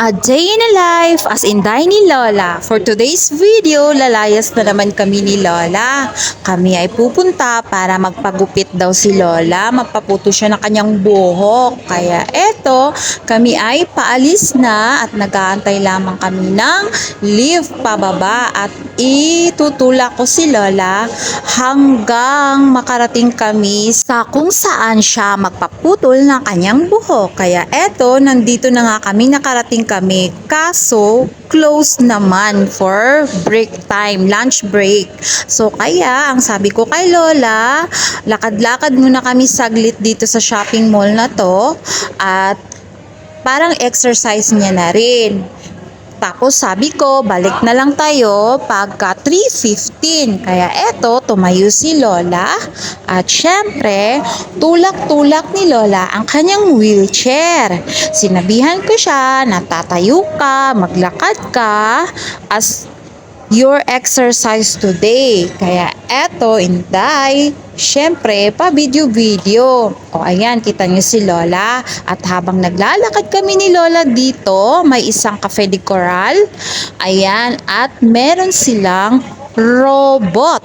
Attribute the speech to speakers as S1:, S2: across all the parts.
S1: A day in a life as in day ni Lola. For today's video, lalayas na naman kami ni Lola. Kami ay pupunta para magpagupit daw si Lola. Mapaputo siya ng kanyang buhok. Kaya eto, kami ay paalis na at nag-aantay lamang kami ng lift pababa at itutulak ko si Lola hanggang makarating kami sa kung saan siya magpaputol ng kanyang buhok. Kaya eto, nandito na nga kami, nakarating kami. Kaso, close naman for break time, lunch break. So kaya, ang sabi ko kay Lola, lakad-lakad muna kami saglit dito sa shopping mall na to at parang exercise niya na rin. Tapos sabi ko, balik na lang tayo pagka 3.15. Kaya eto, tumayo si Lola. At syempre, tulak-tulak ni Lola ang kanyang wheelchair. Sinabihan ko siya na tatayo ka, maglakad ka as your exercise today. Kaya eto, Inday, syempre, pa video-video. O ayan, kita niyo si Lola. At habang naglalakad kami ni Lola dito, may isang cafe de coral. Ayan, at meron silang robot.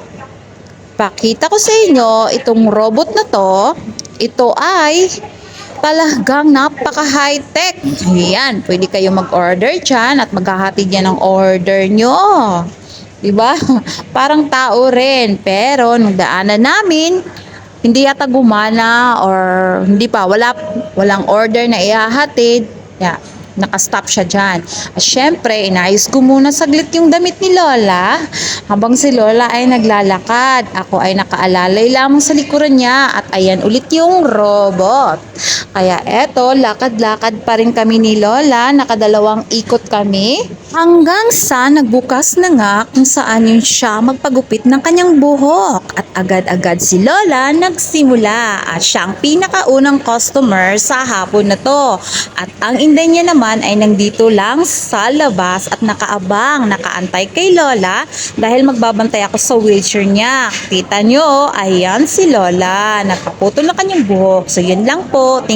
S1: Pakita ko sa inyo, itong robot na to, ito ay talagang napaka high-tech. Ayan, pwede kayo mag-order dyan at maghahatid yan ng order nyo. Diba? Parang tao rin. Pero nung daanan namin, hindi yata gumana or hindi pa, wala, walang order na ihahatid. Yeah, nakastop siya dyan. At syempre, inayos ko muna saglit yung damit ni Lola. Habang si Lola ay naglalakad, ako ay nakaalalay lamang sa likuran niya at ayan ulit yung robot. Kaya eto, lakad-lakad pa rin kami ni Lola, nakadalawang ikot kami. Hanggang sa nagbukas na nga kung saan yun siya magpagupit ng kanyang buhok. At agad-agad si Lola nagsimula at siya ang pinakaunang customer sa hapon na to. At ang inday niya naman ay nandito lang sa labas at nakaabang, nakaantay kay Lola dahil magbabantay ako sa wheelchair niya. Kita nyo, ayan si Lola. Nakaputo na kanyang buhok. So yun lang po.